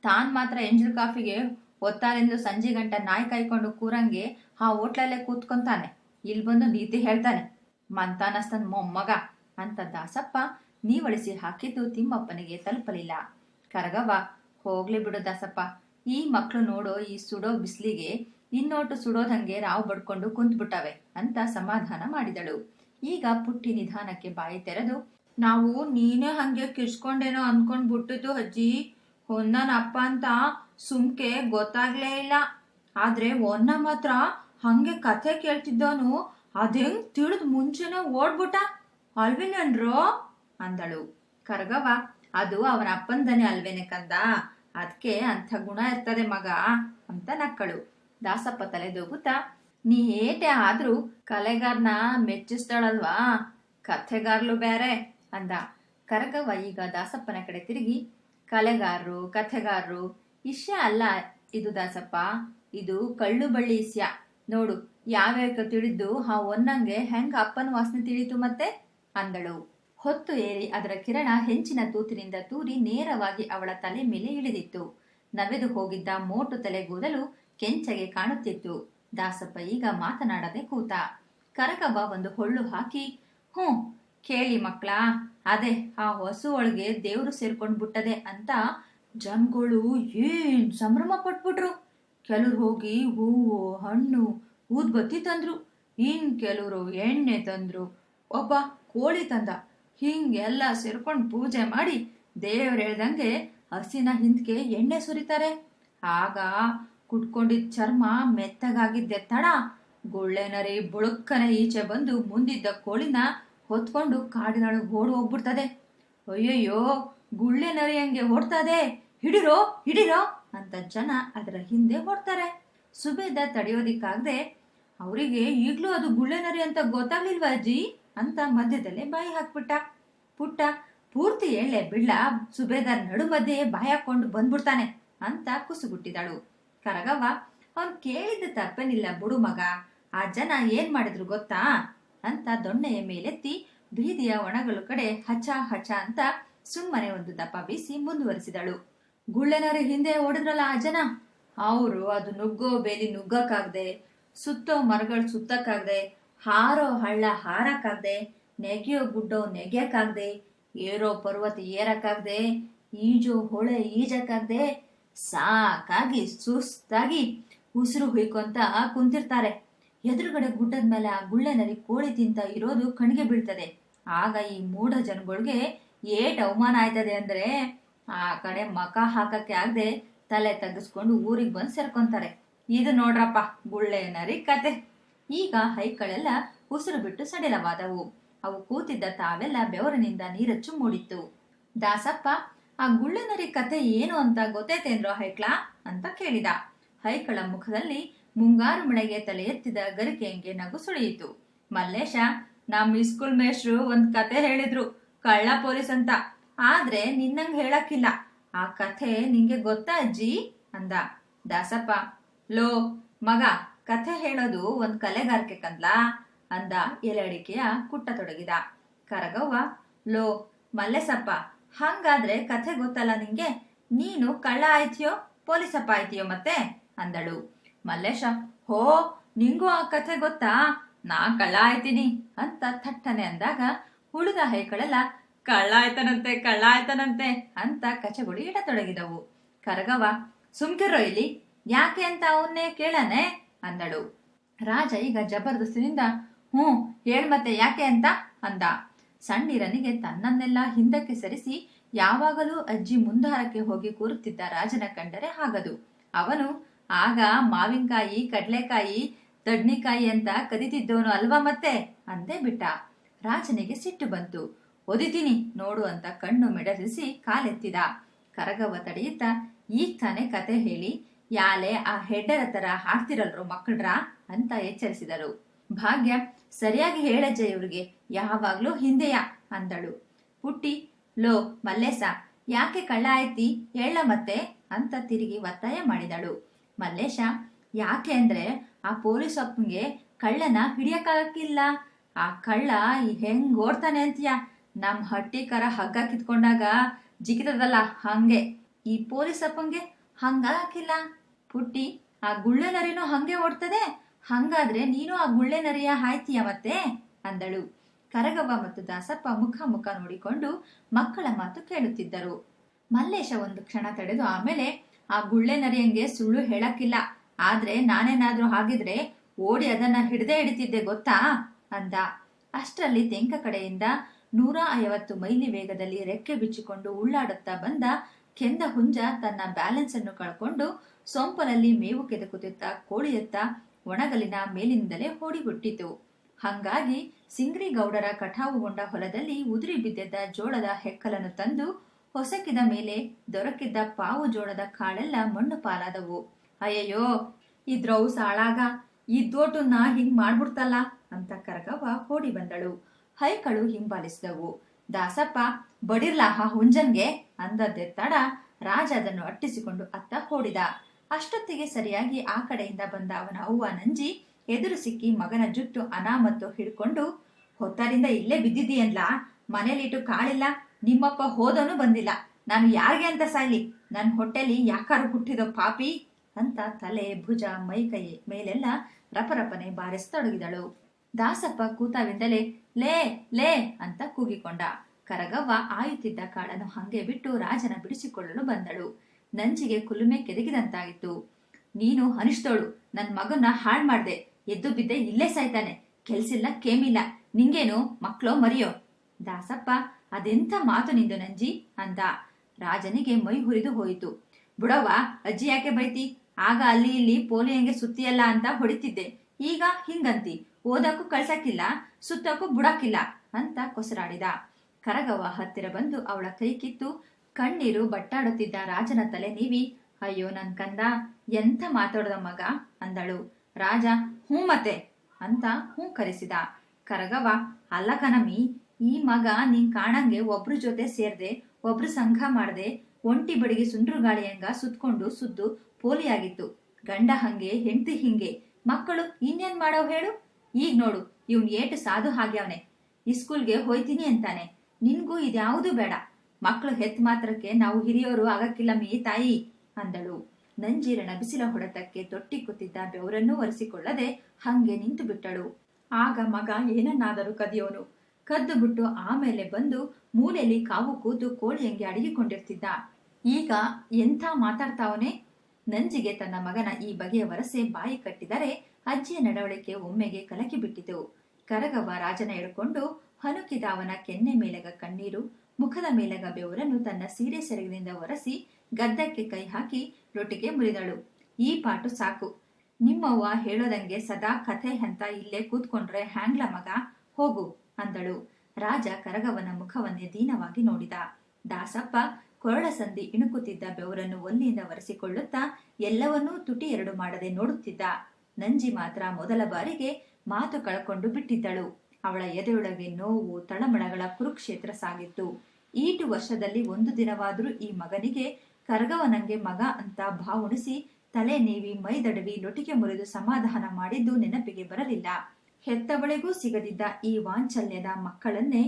ತಾನ್ ಮಾತ್ರ ಎಂಜಲ್ ಕಾಫಿಗೆ ಒತ್ತಾರೆಂದು ಸಂಜೆ ಗಂಟ ನಾಯಿ ಕಾಯ್ಕೊಂಡು ಕೂರಂಗೆ ಆ ಹೋಟ್ಲಲ್ಲೇ ಕೂತ್ಕೊಂತಾನೆ. ಇಲ್ಲಿ ಬಂದು ನೀತಿ ಹೇಳ್ತಾನೆ. ಮಂತಾನಸ್ತನ್ ಮೊಮ್ಮಗ ಅಂತ ದಾಸಪ್ಪ ನೀವಳಿಸಿ ಹಾಕಿದ್ದು ತಿಮ್ಮಪ್ಪನಿಗೆ ತಲುಪಲಿಲ್ಲ. ಕರಗವ್ವ, ಹೋಗ್ಲಿ ಬಿಡು ದಾಸಪ್ಪ. ಈ ಮಕ್ಳು ನೋಡೋ ಈ ಸುಡೋ ಬಿಸ್ಲಿಗೆ ಇನ್ನೋಟು ಸುಡೋದಂಗೆ ರಾವ್ ಬಡ್ಕೊಂಡು ಕುಂತ್ಬಿಟ್ಟವೆ ಅಂತ ಸಮಾಧಾನ ಮಾಡಿದಳು. ಈಗ ಪುಟ್ಟಿ ನಿಧಾನಕ್ಕೆ ಬಾಯಿ ತೆರೆದು, ನಾವು ನೀನೇ ಹಂಗೆ ಕಿರ್ಸ್ಕೊಂಡೇನೋ ಅನ್ಕೊಂಡ್ ಬಿಟ್ಟಿದ್ದು ಅಜ್ಜಿ ಹೊನ್ನನ ಅಪ್ಪ ಅಂತ ಸುಮ್ಕೆ ಗೊತ್ತಾಗ್ಲೇ ಇಲ್ಲ. ಆದ್ರೆ ಒನ್ನ ಮಾತ್ರ ಹಂಗೆ ಕಥೆ ಕೇಳ್ತಿದ್ದವನು. ಅದೆಂಗ್ ತಿಳಿದ್ ಮುಂಚೆನೆ ಓಡ್ಬಿಟ್ಟ? ಅಲ್ವೇನನ್ರೋ ಅಂದಳು. ಕರ್ಗವ, ಅದು ಅವನ ಅಪ್ಪಂದನೆ ದನಿ ಅಲ್ವೇನೆ ಕಂದ? ಅದಕ್ಕೆ ಅಂಥ ಗುಣ ಇರ್ತದೆ ಮಗ, ಅಂತ ನಕ್ಕಳು. ದಾಸಪ್ಪ ತಲೆದೂಗುತ್ತಾ, ನೀ ಏಟೆ ಆದ್ರೂ ಕಲೆಗಾರನ ಮೆಚ್ಚಿಸ್ತಾಳಲ್ವಾ? ಕಥೆಗಾರ್ಲು ಬೇರೆ ಅಂದ. ಕರಕವ್ವ ಈಗ ದಾಸಪ್ಪನ ಕಡೆ ತಿರುಗಿ, ಕಲೆಗಾರರು, ಕಥೆಗಾರರು, ಇಷ್ಯ ಅಲ್ಲ ಇದು ದಾಸಪ್ಪ. ಇದು ಕಳ್ಳು ಬಳ್ಳಿ ಇಸ್ಯ ನೋಡು ಯಾವ್ಯಾಕ ತಿಳಿದ್ದು ಆ ಒನ್ನಂಗೆ ಹೆಂಗ ಅಪ್ಪನ ವಾಸನೆ ತಿಳಿತು ಮತ್ತೆ? ಅಂದಳು. ಹೊತ್ತು ಏರಿ ಅದರ ಕಿರಣ ಹೆಂಚಿನ ತೂತಿನಿಂದ ತೂರಿ ನೇರವಾಗಿ ಅವಳ ತಲೆ ಮೇಲೆ ಇಳಿದಿತ್ತು. ನವೆದು ಹೋಗಿದ್ದ ಮೋಟು ತಲೆಗೂದಲು ಕೆಂಚಗೆ ಕಾಣುತ್ತಿತ್ತು ದಾಸಪ್ಪ ಈಗ ಮಾತನಾಡದೆ ಕೂತ ಕರಕಬ್ಬ ಒಂದು ಹೊಳ್ಳು ಹಾಕಿ, ಹ್ಞೂ, ಕೇಳಿ ಮಕ್ಕಳ, ಅದೇ, ಆ ಹೊಸು ಒಳಗೆ ದೇವ್ರು ಸೇರ್ಕೊಂಡು ಬಿಟ್ಟದೆ ಅಂತ ಜನ್ಗಳು ಏನ್ ಸಂಭ್ರಮ ಪಟ್ಬಿಟ್ರು. ಕೆಲವ್ರು ಹೋಗಿ ಹೂವು, ಹಣ್ಣು, ಊದ್ಬತ್ತಿ ತಂದ್ರು, ಇನ್ ಕೆಲವರು ಎಣ್ಣೆ ತಂದ್ರು. ಒಬ್ಬ ಕೋಳಿ ತಂದ, ಹಿಂಗೆಲ್ಲ ಸೇರ್ಕೊಂಡು ಪೂಜೆ ಮಾಡಿ ದೇವ್ರು ಹೇಳ್ದಂಗೆ ಹಸಿನ ಹಿಂದ್ಕೆ ಎಣ್ಣೆ ಸುರಿತಾರೆ. ಆಗ ಕುಟ್ಕೊಂಡಿದ್ದ ಚರ್ಮ ಮೆತ್ತಗಾಗಿದ್ದೆ ತಡ ಗುಳ್ಳೆನರಿ ಬುಳುಕ್ಕನೆ ಈಚೆ ಬಂದು ಮುಂದಿದ್ದ ಕೋಳಿನ ಹೊತ್ಕೊಂಡು ಕಾಡಿನೊಳಗೆ ಓಡ್ ಹೋಗ್ಬಿಡ್ತದೆ. ಅಯ್ಯಯ್ಯೋ ಗುಳ್ಳೆ ನರಿ ಹಂಗೆ ಓಡ್ತದೆ. ಹಿಡಿರೋ ಹಿಡಿರೋ ಅಂತ ಜನ ಅದರ ಹಿಂದೆ ಓಡ್ತಾರೆ. ಸುಬೇದ ತಡೆಯೋದಿಕ್ಕಾಗದೆ, ಅವರಿಗೆ ಈಗಲೂ ಅದು ಗುಳ್ಳೆ ನರಿ ಅಂತ ಗೊತ್ತಾಗ್ಲಿಲ್ವ ಅಜ್ಜಿ? ಅಂತ ಮಧ್ಯದಲ್ಲೇ ಬಾಯಿ ಹಾಕ್ಬಿಟ್ಟ. ಪುಟ್ಟ, ಪೂರ್ತಿ ಎಳ್ಳೆ ಬಿಳ್ಳ ಸುಬೇದ ನಡು ಮಧ್ಯೆ ಬಾಯಿ ಹಾಕೊಂಡು ಬಂದ್ಬಿಡ್ತಾನೆ ಅಂತ ಕುಸುಗುಟ್ಟಿದಳು. ಕರಗವ್ವ ಅವ್ನ್ ಕೇಳಿದ ತಪ್ಪೇನಿಲ್ಲ ಬುಡು ಮಗ. ಆ ಜನ ಏನ್ ಮಾಡಿದ್ರು ಗೊತ್ತಾ? ಅಂತ ದೊಣ್ಣೆಯ ಮೇಲೆತ್ತಿ ಬೀದಿಯ ಒಣಗಳು ಕಡೆ ಹಚ ಹಚ ಅಂತ ಸುಮ್ಮನೆ ಒಂದು ದಪ್ಪ ಬೀಸಿ ಮುಂದುವರಿಸಿದಳು. ಗುಳ್ಳೆನರಿ ಹಿಂದೆ ಓಡಿದ್ರಲ್ಲ ಆ ಜನ? ಅವರು ಅದು ನುಗ್ಗೋ ಬೇಲಿ ನುಗ್ಗಕ್ಕಾಗ್ದೆ, ಸುತ್ತೋ ಮರಗಳು ಸುತ್ತಕ್ಕಾಗ್ದೆ, ಹಾರೋ ಹಳ್ಳ ಹಾರಕ್ಕಾಗ್ದೆ, ನೆಗೆಯೋ ಗುಡ್ಡೋ ನೆಗೆಯಕ್ಕಾಗ್ದೆ, ಏರೋ ಪರ್ವತ ಏರಕ್ಕಾಗ್ದೆ, ಈಜೋ ಹೊಳೆ ಈಜಕ್ಕಾಗ್ದೆ ಸಾಕಾಗಿ ಸುಸ್ತಾಗಿ ಉಸಿರು ಹುಯ್ಕೊಂತ ಕುಂತಿರ್ತಾರೆ. ಎದುರುಗಡೆ ಗುಡ್ಡದ ಮೇಲೆ ಆ ಗುಳ್ಳೆನರಿ ಕೋಳಿ ತಿಂತ ಇರೋದು ಕಣ್ಗೆ ಬೀಳ್ತದೆ. ಆಗ ಈ ಮೂಢ ಜನಗಳಿಗೆ ಏಟ್ ಅವಮಾನ ಆಯ್ತದೆ ಅಂದ್ರೆ ಆ ಕಡೆ ಮಕ ಹಾಕಕ್ಕೆ ಆಗದೆ ತಲೆ ತಗ್ಗಿಸ್ಕೊಂಡು ಊರಿಗೆ ಬಂದು ಸೇರ್ಕೊಂತಾರೆ. ಇದು ನೋಡ್ರಪ್ಪ, ಗುಳ್ಳೆ ನರಿ ಕತೆ. ಈಗ ಹೈಕಳೆಲ್ಲ ಉಸಿರು ಬಿಟ್ಟು ಸಡಿಲವಾದವು. ಅವು ಕೂತಿದ್ದ ತಾವೆಲ್ಲ ಬೆವರಿನಿಂದ ನೀರಚ್ಚು ಮೂಡಿತ್ತು. ದಾಸಪ್ಪ ಆ ಗುಳ್ಳನರಿ ಕತೆ ಏನು ಅಂತ ಗೊತ್ತೈತೇನ್ರೋ ಹೈಕಳ ಅಂತ ಕೇಳಿದ. ಹೈಕಳ ಮುಖದಲ್ಲಿ ಮುಂಗಾರು ಮಳೆಗೆ ತಲೆ ಎತ್ತಿದ ಗರಿಕೆಯಂಗೆ ನಗು ಸುಳಿಯಿತು. ಮಲ್ಲೇಶ ನಮ್ಮ ಇಸ್ಕೂಲ್ ಮೇಷ್ರು ಒಂದ್ ಕತೆ ಹೇಳಿದ್ರು, ಕಳ್ಳ ಪೊಲೀಸ್ ಅಂತ. ಆದ್ರೆ ನಿನ್ನಂಗ್ ಹೇಳಕ್ಕಿಲ್ಲ. ಆ ಕಥೆ ನಿಂಗೆ ಗೊತ್ತಾ ಅಜ್ಜಿ? ಅಂದ. ದಾಸಪ್ಪ, ಲೋ, ಮಗ, ಕಥೆ ಹೇಳೋದು ಒಂದ್ ಕಲೆಗಾರಿಕೆ ಕಂದ್ಲಾ? ಅಂದ ಎಲೆಡಿಕೆಯ ಕುಟ್ಟತೊಡಗಿದ ಕರಗವ್ವ, ಲೋ ಮಲ್ಲೇಸಪ್ಪ ಹಂಗಾದ್ರೆ ಕಥೆ ಗೊತ್ತಲ್ಲ ನಿಂಗೆ? ನೀನು ಕಳ್ಳ ಆಯ್ತಿಯೋ ಪೊಲೀಸಪ್ಪ ಆಯ್ತೀಯೋ ಮತ್ತೆ? ಅಂದಳು. ಮಲ್ಲೇಶ, ಹೋ, ನಿಂಗೂ ಆ ಕಥೆ ಗೊತ್ತಾ? ನಾ ಕಳ್ಳ ಆಯ್ತೀನಿ ಅಂತ ಥಟ್ಟನೆ ಅಂದಾಗ ಉಳಿದ ಹೈಕಳೆಲ್ಲ ಕಳ್ಳ ಆಯ್ತನಂತೆ ಕಳ್ಳ ಆಯ್ತನಂತೆ ಅಂತ ಕಚಗುಳಿ ಇಡತೊಡಗಿದವು. ಕರಗವ ಸುಮ್ಕಿರೋ ಇಲ್ಲಿ? ಯಾಕೆ ಅಂತ ಅವನ್ನೇ ಕೇಳನೆ? ಅಂದಳು. ರಾಜ ಈಗ ಜಬರ್ದಸ್ತಿನಿಂದ, ಹ್ಞೂ, ಹೇಳ್ ಮತ್ತೆ ಯಾಕೆ ಅಂತ ಅಂದ. ಸಣ್ಣಿರನಿಗೆ ತನ್ನನ್ನೆಲ್ಲ ಹಿಂದಕ್ಕೆ ಸರಿಸಿ ಯಾವಾಗಲೂ ಅಜ್ಜಿ ಮುಂದಾರಕ್ಕೆ ಹೋಗಿ ಕೂರುತ್ತಿದ್ದ ರಾಜನ ಕಂಡರೆ ಹಾಗದು. ಅವನು, ಆಗ ಮಾವಿನಕಾಯಿ, ಕಡಲೆಕಾಯಿ ತಡ್ನಿಕಾಯಿ ಅಂತ ಕದಿತಿದ್ದವನು ಅಲ್ವಾ ಮತ್ತೆ? ಅಂದೇ ಬಿಟ್ಟ. ರಾಜನಿಗೆ ಸಿಟ್ಟು ಬಂತು. ಒದಿತೀನಿ ನೋಡು ಅಂತ ಕಣ್ಣು ಮಿಡರಿಸಿ ಕಾಲೆತ್ತಿದ. ಕರಗವ ತಡೆಯುತ್ತ ಈಗ ತಾನೇ ಕತೆ ಹೇಳಿ, ಯಾಲೆ ಆ ಹೆಡ್ಡರ ತರ ಹಾಡ್ತಿರಲ್ರು ಮಕ್ಕಳ್ರಾ? ಅಂತ ಎಚ್ಚರಿಸಿದರು. ಭಾಗ್ಯ ಸರಿಯಾಗಿ ಹೇಳಜ್ಜ ಇವ್ರಿಗೆ ಯಾವಾಗ್ಲೂ ಹಿಂದೆಯ ಅಂದಳು. ಪುಟ್ಟಿ, ಲೋ ಮಲ್ಲೇಸ ಯಾಕೆ ಕಳ್ಳ ಆಯ್ತಿ ಹೇಳ ಮತ್ತೆ ಅಂತ ತಿರುಗಿ ಒತ್ತಾಯ ಮಾಡಿದಳು. ಮಲ್ಲೇಶ, ಯಾಕೆ ಅಂದ್ರೆ ಆ ಪೊಲೀಸ್ ಅಪ್ಪನ್ಗೆ ಕಳ್ಳನ ಹಿಡಿಯಕ್ಕಾಗಕ್ಕಿಲ್ಲ. ಆ ಕಳ್ಳ ಹೆಂಗ್ ಓಡ್ತಾನೆ ಅಂತೀಯ? ನಮ್ ಹಟ್ಟಿ ಕರ ಹಗ್ಗ ಕಿತ್ಕೊಂಡಾಗ ಜಿಗಿತದಲ್ಲ ಹಂಗೆ. ಈ ಪೊಲೀಸ್ ಅಪ್ಪಂಗೆ ಹಂಗಾಗಿಲ್ಲ ಪುಟ್ಟಿ, ಆ ಗುಳ್ಳೆ ನರಿನೂ ಹಂಗೆ ಓಡ್ತದೆ? ಹಂಗಾದ್ರೆ ನೀನು ಆ ಗುಳ್ಳೆ ನರಿಯ ಹಾಯ್ತೀಯ ಮತ್ತೆ ಅಂದಳು. ಕರಗವ್ವ ಮತ್ತು ದಾಸಪ್ಪ ಮುಖ ಮುಖ ನೋಡಿಕೊಂಡು ಮಕ್ಕಳ ಮಾತು ಕೇಳುತ್ತಿದ್ದರು. ಮಲ್ಲೇಶ ಒಂದು ಕ್ಷಣ ತಡೆದು ಆಮೇಲೆ, ಆ ಗುಳ್ಳೆ ನರಿಯಂಗೆ ಸುಳ್ಳು ಹೇಳಕ್ಕಿಲ್ಲ. ಆದ್ರೆ ನಾನೇನಾದ್ರೂ ಹಾಗಿದ್ರೆ ಓಡಿ ಅದನ್ನ ಹಿಡ್ದೇ ಹಿಡಿತಿದ್ದೆ ಗೊತ್ತಾ? ಅಂದ. ಅಷ್ಟರಲ್ಲಿ ತೆಂಕ ಕಡೆಯಿಂದ ನೂರ ಐವತ್ತು ಮೈಲಿ ವೇಗದಲ್ಲಿ ರೆಕ್ಕೆ ಬಿಚ್ಚಿಕೊಂಡು ಉಳ್ಳಾಡುತ್ತಾ ಬಂದ ಕೆಂದ ಹುಂಜ ತನ್ನ ಬ್ಯಾಲೆನ್ಸ್ ಅನ್ನು ಕಳ್ಕೊಂಡು ಸೊಂಪಲಲ್ಲಿ ಮೇವು ಕೆದಕುತ್ತಿತ್ತ ಕೋಳಿಯತ್ತ ಒಣಗಲಿನ ಮೇಲಿನಿಂದಲೇ ಹೋಡಿಬಿಟ್ಟಿತು. ಹಂಗಾಗಿ ಸಿಂಗ್ರಿ ಗೌಡರ ಕಟಾವುಗೊಂಡ ಹೊಲದಲ್ಲಿ ಉದುರಿ ಬಿದ್ದಿದ್ದ ಜೋಳದ ಹೆಕ್ಕಲನ್ನು ತಂದು ಹೊಸಕಿದ ಮೇಲೆ ದೊರಕಿದ್ದ ಪಾವು ಜೋಳದ ಕಾಳೆಲ್ಲ ಮಣ್ಣು ಪಾಲಾದವು. ಅಯ್ಯಯ್ಯೋ ಇದ್ರವು ಸಾಳಾಗ, ಈ ನಾ ಹಿಂಗ್ ಮಾಡ್ಬಿಡ್ತಲ್ಲ ಅಂತ ಕರಗವ್ವ ಓಡಿ ಬಂದಳು. ಹೈಕಳು ಹಿಂಬಾಲಿಸಿದವು. ದಾಸಪ್ಪ ಬಡಿರ್ಲಾ ಹುಂಜನ್ಗೆ ತಡ ರಾಜ ಅದನ್ನು ಅಟ್ಟಿಸಿಕೊಂಡು ಅತ್ತ ಓಡಿದ. ಅಷ್ಟೊತ್ತಿಗೆ ಸರಿಯಾಗಿ ಆ ಕಡೆಯಿಂದ ಬಂದ ಅವನ ಅವ್ವ ನಂಜಿ ಎದುರು ಸಿಕ್ಕಿ ಮಗನ ಜುಟ್ಟು ಅನಾಮತ್ತು ಹಿಡ್ಕೊಂಡು ಹೊತ್ತರಿಂದ ಇಲ್ಲೇ ಬಿದ್ದಿದ್ದೀಯನ್ಲ ಮನೇಲಿಟ್ಟು ಕಾಳಿಲ್ಲ, ನಿಮ್ಮಪ್ಪ ಹೋದನು ಬಂದಿಲ್ಲ, ನಾನು ಯಾರಿಗೆ ಅಂತ ಸಾಲಿ ನನ್ನ ಹೊಟ್ಟೆಲಿ ಯಾಕಾರು ಹುಟ್ಟಿದೋ ಪಾಪಿ ಅಂತ ತಲೆ ಭುಜ ಮೈಕೈ ಮೇಲೆಲ್ಲ ರಪರಪನೆ ಬಾರಿಸತೊಡಗಿದಳು. ದಾಸಪ್ಪ ಕೂತಾವಿಂದಲೇ, ಲೇ ಲೇ ಅಂತ ಕೂಗಿಕೊಂಡ. ಕರಗವ್ವ ಆಯುತ್ತಿದ್ದ ಕಾಳನ್ನು ಹಂಗೆ ಬಿಟ್ಟು ರಾಜನ ಬಿಡಿಸಿಕೊಳ್ಳಲು ಬಂದಳು. ನಂಜಿಗೆ ಕುಲುಮೆ ಕೆದಗಿದಂತಾಗಿತ್ತು. ನೀನು ಅನಿಷ್ಟೋಳು, ನನ್ ಮಗನ ಹಾಳ್ ಮಾಡ್ದೆ. ಎದ್ದು ಬಿದ್ದೆ ಇಲ್ಲೇ ಸಾಯ್ತಾನೆ. ಕೆಲ್ಸಿಲ್ಲ ಕೇಮಿಲ್ಲ. ನಿಂಗೇನು? ಮಕ್ಳೋ, ಮರಿಯೋ? ದಾಸಪ್ಪ, ಅದೆಂಥ ಮಾತು ನಿಂದು ನಂಜಿ? ಅಂದ. ರಾಜನಿಗೆ ಮೈ ಹುರಿದು ಹೋಯಿತು. ಬುಡವ್ವ, ಅಜ್ಜಿ ಯಾಕೆ ಬೈತಿ? ಆಗ ಅಲ್ಲಿ ಇಲ್ಲಿ ಪೋಲಿಯಂಗೆ ಸುತ್ತಿಯಲ್ಲ ಅಂತ ಹೊಡಿತಿದ್ದೆ. ಈಗ ಹಿಂಗಂತಿ. ಓದಕ್ಕೂ ಕಳ್ಸಕ್ಕಿಲ್ಲ ಸುತ್ತಕ್ಕೂ ಬುಡಕ್ಕಿಲ್ಲ ಅಂತ ಕೊಸರಾಡಿದ. ಕರಗವ್ವ ಹತ್ತಿರ ಬಂದು ಅವಳ ಕೈ ಕಿತ್ತು ಕಣ್ಣೀರು ಬಟ್ಟಾಡುತ್ತಿದ್ದ ರಾಜನ ತಲೆ ನೀವಿ. ಅಯ್ಯೋ ನನ್ ಕಂದ, ಎಂಥ ಮಾತಾಡದ ಮಗ? ಅಂದಳು. ರಾಜ, ಹ್ಞೂ ಮತ್ತೆ, ಅಂತ ಹ್ಞೂ ಕರೆಸಿದ ಕರಗವ ಅಲ್ಲ ಕನಮಿ, ಈ ಮಗ ನೀನ್ ಕಾಣಂಗೆ ಒಬ್ರ ಜೊತೆ ಸೇರ್ದೆ, ಒಬ್ರು ಸಂಘ ಮಾಡ್ದೆ, ಒಂಟಿ ಬಡಿಗೆ ಸುಂಡ್ರು ಗಾಳಿಯಂಗ ಸುತ್ಕೊಂಡು ಸುದ್ದು ಪೋಲಿಯಾಗಿತ್ತು. ಗಂಡ ಹಂಗೆ, ಹೆಂಡತಿ ಹಿಂಗೆ. ಮಕ್ಕಳು ಇನ್ನೇನ್ ಮಾಡೋ ಹೇಳು? ಈಗ ನೋಡು, ಇವ್ನ್ ಏಟು ಸಾಧು ಹಾಗ್ಯಾವನೆ ಇಸ್ಕೂಲ್ಗೆ ಹೋಯ್ತೀನಿ ಅಂತಾನೆ. ನಿನ್ಗೂ ಇದ್ಯಾವುದೂ ಬೇಡ. ಮಕ್ಕಳು ಹೆತ್ ಮಾತ್ರಕ್ಕೆ ನಾವು ಹಿರಿಯೋರು ಆಗಕ್ಕಿಲ್ಲ ಮೀ ತಾಯಿ ಅಂದಳು. ನಂಜೀರಣ ಬಿಸಿಲ ಹೊಡೆತಕ್ಕೆ ತೊಟ್ಟಿ ಕೂತಿದ್ದ ಬೆವರನ್ನೂ ಒರೆಸಿಕೊಳ್ಳದೆ ಹಂಗೆ ನಿಂತು ಬಿಟ್ಟಳು. ಆಗ ಮಗ ಏನನ್ನಾದರೂ ಕದಿಯೋನು. ಕದ್ದು ಬಿಟ್ಟು ಆಮೇಲೆ ಬಂದು ಮೂಲೆಯಲ್ಲಿ ಕಾವು ಕೂತು ಕೋಳಿಯಂಗೆ ಅಡಗಿಕೊಂಡಿರ್ತಿದ್ದ. ಈಗ ಎಂಥ ಮಾತಾಡ್ತಾವನೆ? ನಂಜಿಗೆ ತನ್ನ ಮಗನ ಈ ಬಗೆಯ ವರಸೆ ಬಾಯಿ ಕಟ್ಟಿದರೆ ಅಜ್ಜಿಯ ನಡವಳಿಕೆ ಒಮ್ಮೆಗೆ ಕಲಕಿ ಬಿಟ್ಟಿತು ಕರಗವ ರಾಜನ ಎಳ್ಕೊಂಡು ಹನುಕಿದ ಅವನ ಕೆನ್ನೆ ಮೇಲೆಗ ಕಣ್ಣೀರು ಮುಖದ ಮೇಲಗ ಬೆವರನ್ನು ತನ್ನ ಸೀರೆ ಸೆರಗಿನಿಂದ ಒರೆಸಿ ಗದ್ದಕ್ಕೆ ಕೈ ಹಾಕಿ ರೊಟ್ಟಿಗೆ ಮುರಿದಳು. ಈ ಪಾಟು ಸಾಕು. ನಿಮ್ಮವ್ವ ಹೇಳೋದಂಗೆ ಸದಾ ಕಥೆ ಅಂತ ಇಲ್ಲೇ ಕೂತ್ಕೊಂಡ್ರೆ ಹ್ಯಾಂಗ್ಲ ಮಗ? ಹೋಗು ಅಂದಳು. ರಾಜ ಕರಗವನ ಮುಖವನ್ನೇ ದೀನವಾಗಿ ನೋಡಿದ. ದಾಸಪ್ಪ ಕೊರಳ ಸಂಧಿ ಇಣುಕುತ್ತಿದ್ದ ಬೆವರನ್ನು ಒಲ್ಲಿಯಿಂದ ಒರೆಸಿಕೊಳ್ಳುತ್ತಾ ಎಲ್ಲವನ್ನೂ ತುಟಿ ಎರಡು ಮಾಡದೆ ನೋಡುತ್ತಿದ್ದ. ನಂಜಿ ಮಾತ್ರ ಮೊದಲ ಬಾರಿಗೆ ಮಾತು ಕಳ್ಕೊಂಡು ಬಿಟ್ಟಿದ್ದಳು. ಅವಳ ಎದೆಯೊಳಗೆ ನೋವು, ತಳಮಳಗಳ ಕುರುಕ್ಷೇತ್ರ ಸಾಗಿತ್ತು. ಈಟು ವರ್ಷದಲ್ಲಿ ಒಂದು ದಿನವಾದರೂ ಈ ಮಗನಿಗೆ ಕರಗವನಂಗೆ ಮಗ ಅಂತ ಭಾವುಣಿಸಿ ತಲೆ ನೀವಿ ಮೈದಡವಿ ಲೊಟಿಕೆ ಮುರಿದು ಸಮಾಧಾನ ಮಾಡಿದ್ದು ನೆನಪಿಗೆ ಬರಲಿಲ್ಲ. ಹೆತ್ತವಳಿಗೂ ಸಿಗದಿದ್ದ ಈ ವಾಂಚಲ್ಯದ ಮಕ್ಕಳನ್ನೇ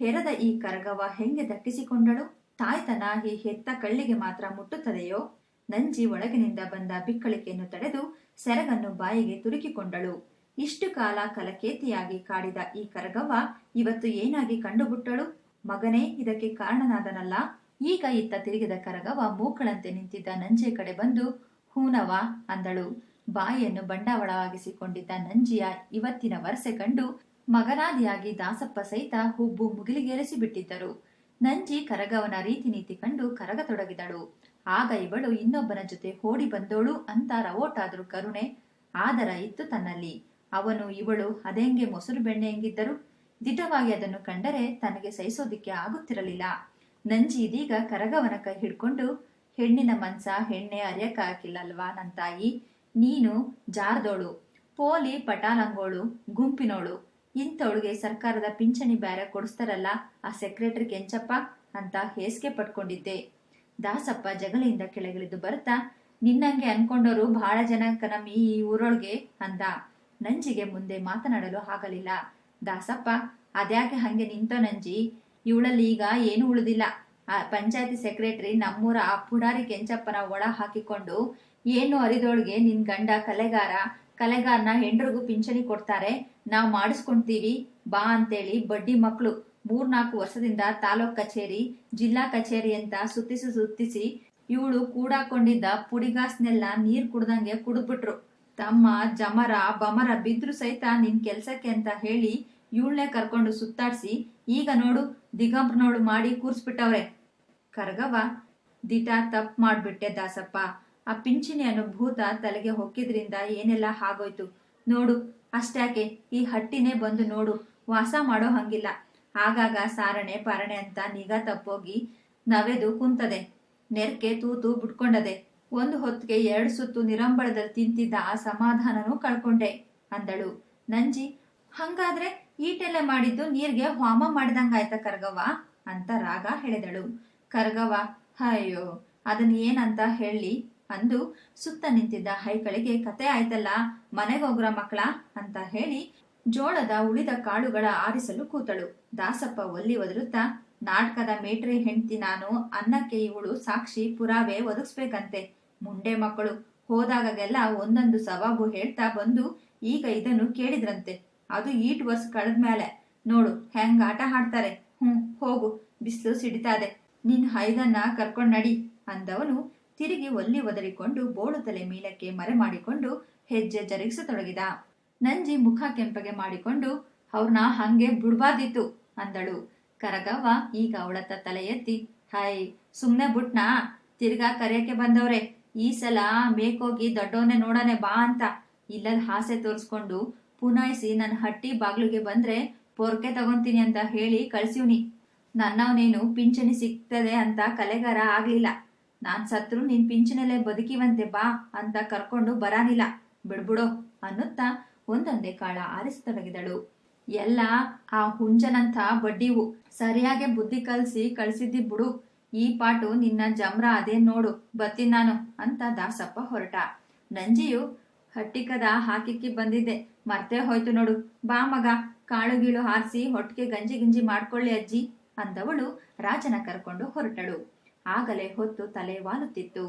ಹೆರದ ಈ ಕರಗವ ಹೆಂಗೆ ದಕ್ಕಿಸಿಕೊಂಡಳು? ತಾಯ್ತನ ಈ ಹೆತ್ತ ಕಳ್ಳಿಗೆ ಮಾತ್ರ ಮುಟ್ಟುತ್ತದೆಯೋ? ನಂಜಿ ಒಳಗಿನಿಂದ ಬಂದ ಬಿಕ್ಕಳಿಕೆಯನ್ನು ತಡೆದು ಸೆರಗನ್ನು ಬಾಯಿಗೆ ತುರುಕಿಕೊಂಡಳು. ಇಷ್ಟು ಕಾಲ ಕಲಕೇತಿಯಾಗಿ ಕಾಡಿದ ಈ ಕರಗವ್ವ ಇವತ್ತು ಏನಾಗಿ ಕಂಡುಬಿಟ್ಟಳು? ಮಗನೇ, ಇದಕ್ಕೆ ಕಾರಣನಾದನಲ್ಲ. ಈಗ ಇತ್ತ ತಿರುಗಿದ ಕರಗವ ಮೂಕಳಂತೆ ನಿಂತಿದ್ದ ನಂಜೆ ಕಡೆ ಬಂದು ಹೂನವ ಅಂದಳು. ಬಾಯಿಯನ್ನು ಬಂಡವಾಳವಾಗಿಸಿಕೊಂಡಿದ್ದ ನಂಜಿಯ ಇವತ್ತಿನ ವರಸೆ ಕಂಡು ಮಗನಾದಿಯಾಗಿ ದಾಸಪ್ಪ ಸಹಿತ ಹುಬ್ಬು ಮುಗಿಲಿಗೇರಿಸಿ ಬಿಟ್ಟಿದ್ದರು ನಂಜಿ ಕರಗವನ ರೀತಿ ನೀತಿ ಕಂಡು ಕರಗತೊಡಗಿದಳು. ಆಗ ಇವಳು ಇನ್ನೊಬ್ಬನ ಜೊತೆ ಓಡಿ ಬಂದೋಳು ಅಂತ ರವೋಟಾದ್ರು ಕರುಣೆ. ಆದರ ಇತ್ತು ತನ್ನಲ್ಲಿ. ಅವನು ಇವಳು ಅದೆಂಗೆ ಮೊಸರು ಬೆಣ್ಣೆ ಹೆಂಗಿದ್ದರು ದಿಟವಾಗಿ ಅದನ್ನು ಕಂಡರೆ ತನಗೆ ಸಹಿಸೋದಿಕ್ಕೆ ಆಗುತ್ತಿರಲಿಲ್ಲ. ನಂಜಿ ಇದೀಗ ಕರಗವನ ಕೈ ಹಿಡ್ಕೊಂಡು, ಹೆಣ್ಣಿನ ಮನ್ಸ, ಹೆಣ್ಣೆ ಅರಿಯಕ ಹಾಕಿಲ್ಲಲ್ವಾ ನನ್ನ ತಾಯಿ ನೀನು ಜಾರ್ದೋಳು, ಪೋಲಿ ಪಟಾಲಂಗೋಳು, ಗುಂಪಿನೋಳು. ಇಂಥವಳಿಗೆ ಸರ್ಕಾರದ ಪಿಂಚಣಿ ಬ್ಯಾರೆ ಕೊಡಿಸ್ತಾರಲ್ಲ, ಆ ಸೆಕ್ರೆಟರಿ ಕೆಂಚಪ್ಪ ಅಂತ ಹೇಸ್ಗೆ ಪಟ್ಕೊಂಡಿದ್ದೆ. ದಾಸಪ್ಪ ಜಗಳಿಂದ ಕೆಳಗಿಳಿದು ಬರ್ತಾ ನಿನ್ನಂಗೆ ಅನ್ಕೊಂಡವರು ಬಹಳ ಜನ ಕನಮಿ ಈ ಊರೊಳಗೆ ಅಂದ. ನಂಜಿಗೆ ಮುಂದೆ ಮಾತನಾಡಲು ಆಗಲಿಲ್ಲ. ದಾಸಪ್ಪ, ಅದ್ಯಾಕೆ ಹಂಗೆ ನಿಂತೋ ನಂಜಿ? ಇವಳಲ್ಲಿ ಈಗ ಏನು ಉಳಿದಿಲ್ಲ. ಆ ಪಂಚಾಯತಿ ಸೆಕ್ರೆಟರಿ ನಮ್ಮೂರ ಆ ಪುಡಾರಿ ಕೆಂಚಪ್ಪನ ಒಳ ಹಾಕಿಕೊಂಡು, ಏನು ಅರಿದೋಳ್ಗೆ, ನಿನ್ ಗಂಡ ಕಲೆಗಾರ, ಕಲೆಗಾರನ ಹೆಂಡ್ರಿಗೂ ಪಿಂಚಣಿ ಕೊಡ್ತಾರೆ. ನಾವು ಮಾಡಿಸ್ಕೊಂತೀವಿ. ಬಾ ಅಂತೇಳಿ ಬಡ್ಡಿ ಮಕ್ಕಳು ಮೂರ್ನಾಲ್ಕು ವರ್ಷದಿಂದ ತಾಲೂಕ್ ಕಚೇರಿ, ಜಿಲ್ಲಾ ಕಚೇರಿ ಅಂತ ಸುತ್ತಿಸಿ ಸುತ್ತಿಸಿ ಇವಳು ಕೂಡಾಕೊಂಡಿದ್ದ ಪುಡಿಗಾಸ್ನೆಲ್ಲ ನೀರ್ ಕುಡ್ದಂಗೆ ಕುಡಿದ್ಬಿಟ್ರು. ತಮ್ಮ ಜಮರ ಬಮರ ಬಿದ್ರು ಸಹಿತ ನಿನ್ ಕೆಲ್ಸಕ್ಕೆ ಅಂತ ಹೇಳಿ ಇವಳನ್ನೇ ಕರ್ಕೊಂಡು ಸುತ್ತಾಡ್ಸಿ, ಈಗ ನೋಡು ದಿಗಂಬ್ರನೋಳು ಮಾಡಿ ಕೂರ್ಸ್ಬಿಟ್ಟವ್ರೆ. ಕರ್ಗವ, ದಿಟ ತಪ್ಪು ಮಾಡ್ಬಿಟ್ಟೆ ದಾಸಪ್ಪ. ಆ ಪಿಂಚಿಣಿ ಅನ್ನೋ ಭೂತ ತಲೆಗೆ ಹೊಕ್ಕಿದ್ರಿಂದ ಏನೆಲ್ಲ ಆಗೋಯ್ತು? ನೋಡು, ಅಷ್ಟ್ಯಾಕೆ? ಈ ಹಟ್ಟಿನೇ ಬಂದು ನೋಡು, ವಾಸ ಮಾಡೋ ಹಂಗಿಲ್ಲ. ಆಗಾಗ ಸಾರಣೆ, ಪಾರಣೆ ಅಂತ ನಿಗಾ ತಪ್ಪೋಗಿ ನವೆದು ಕುಂತದೆ. ನೆರ್ಕೆ ತೂತು ಬಿಟ್ಕೊಂಡದೆ. ಒಂದು ಹೊತ್ತಿಗೆ ಎರಡು ಸುತ್ತು ನಿರಂಬಳದಲ್ಲಿ ತಿಂತಿದ್ದ ಆ ಸಮಾಧಾನನೂ ಕಳ್ಕೊಂಡೆ, ಅಂದಳು. ನಂಜಿ, ಹಂಗಾದ್ರೆ ಈಟೆಲ್ಲ ಮಾಡಿದ್ದು ನೀರ್ಗೆ ಹೋಮ ಮಾಡಿದಂಗಾಯ್ತ ಕರ್ಗವ್ವ? ಅಂತ ರಾಗ ಹೇಳಿದಳು. ಕರ್ಗವ್ವ, ಅಯ್ಯೋ, ಅದನ್ನ ಏನಂತ ಹೇಳಿ? ಅಂದು ಸುತ್ತ ನಿಂತಿದ್ದ ಹೈಕಳಿಗೆ ಕತೆ ಆಯ್ತಲ್ಲ ಮನೆಗೋಗ್ರ ಮಕ್ಕಳ ಅಂತ ಹೇಳಿ ಜೋಳದ ಉಳಿದ ಕಾಳುಗಳ ಆರಿಸಲು ಕೂತಳು. ದಾಸಪ್ಪ ಒಲ್ಲಿ ಒದರುತ್ತಾ, ನಾಟಕದ ಮೇಟ್ರಿ ಹೆಂಡ್ತಿ ನಾನು, ಅನ್ನಕ್ಕೆ ಇವಳು ಸಾಕ್ಷಿ ಪುರಾವೆ ಒದಗಿಸ್ಬೇಕಂತೆ. ಮುಂಡೆ ಮಕ್ಕಳು ಹೋದಾಗೆಲ್ಲ ಒಂದೊಂದು ಸವಾಬು ಹೇಳ್ತಾ ಬಂದು ಈಗ ಇದನ್ನು ಕೇಳಿದ್ರಂತೆ. ಅದು ಈಟ್ ವರ್ಷ ಕಳೆದ್ಮೇಲೆ ನೋಡು, ಹೆಂಗ್ ಆಟ ಹಾಡ್ತಾರೆ ಹ್ಮ್, ಹೋಗು, ಬಿಸಿಲು ಸಿಡಿತಾದೆ. ನಿನ್ ಹೈದನ್ನ ಕರ್ಕೊಂಡ್ ನಡಿ, ಅಂದವನು ತಿರುಗಿ ಒಲ್ಲಿ ಒದರಿಕೊಂಡು ಬೋಳು ತಲೆ ಮೇಲಕ್ಕೆ ಮರೆ ಮಾಡಿಕೊಂಡು ಹೆಜ್ಜೆ ಜರುಗಿಸತೊಡಗಿದ. ನಂಜಿ ಮುಖ ಕೆಂಪಗೆ ಮಾಡಿಕೊಂಡು ಅವ್ರನ್ನ ಹಂಗೆ ಬಿಡ್ಬಾರ್ದಿತ್ತು, ಅಂದಳು. ಕರಗವ್ವ ಈಗ ಅವಳತ್ತ ತಲೆ ಎತ್ತಿ ಹಾಯ್ ಸುಮ್ನೆ ಬುಟ್ನಾ? ತಿರ್ಗಾ ಕರೆಯಕ್ಕೆ ಬಂದವ್ರೆ ಈ ಸಲ ಮೇಕೋಗಿ ದೊಡ್ಡವನೇ ನೋಡನೆ ಬಾ ಅಂತ ಇಲ್ಲದ ಹಾಸೆ ತೋರಿಸ್ಕೊಂಡು ಪುನಾಯಿಸಿ ನನ್ನ ಹಟ್ಟಿ ಬಾಗ್ಲಿಗೆ ಬಂದ್ರೆ ಪೊರ್ಕೆ ತಗೊಂತೀನಿ ಅಂತ ಹೇಳಿ ಕಳ್ಸಿವ್ನಿ ನನ್ನವನೇನು ಪಿಂಚಣಿ ಸಿಗ್ತದೆ ಅಂತ ಕಲೆಗಾರ ಆಗ್ಲಿಲ್ಲ. ನಾನ್ ಸತ್ರು ನಿನ್ ಪಿಂಚಣಲ್ಲೇ ಬದುಕಿವಂತೆ ಬಾ ಅಂತ ಕರ್ಕೊಂಡು ಬರಾನಿಲ್ಲ. ಬಿಡ್ಬಿಡೋ ಅನ್ನುತ್ತಾ ಒಂದೊಂದೇ ಕಾಳ ಆರಿಸತೊಡಗಿದಳು. ಎಲ್ಲ ಆ ಹುಂಜನಂಥ ಬಡ್ಡಿವು. ಸರಿಯಾಗಿ ಬುದ್ಧಿ ಕಲ್ಸಿ ಕಳ್ಸಿದ್ದಿ ಬಿಡು. ಈ ಪಾಟು ನಿನ್ನ ಜಮ್ರ ಅದೇ ನೋಡು ಬತ್ತೀನಿ ನಾನು ಅಂತ ದಾಸಪ್ಪ ಹೊರಟ. ನಂಜಿಯು ಹಟ್ಟಿಕದ ಹಾಕಿಕ್ಕಿ ಬಂದಿದ್ದೆ. ಮತ್ತೆ ಹೋಯ್ತು ನೋಡು. ಬಾ ಮಗ, ಕಾಳು ಗೀಳು ಹಾರಿಸಿ ಹೊಟ್ಟಿಗೆ ಗಂಜಿ ಗಿಂಜಿ ಮಾಡ್ಕೊಳ್ಳಿ ಅಜ್ಜಿ ಅಂದವಳು ರಾಜನ ಕರ್ಕೊಂಡು ಹೊರಟಳು. ಆಗಲೇ ಹೊತ್ತು ತಲೆ ವಾಲುತ್ತಿತ್ತು.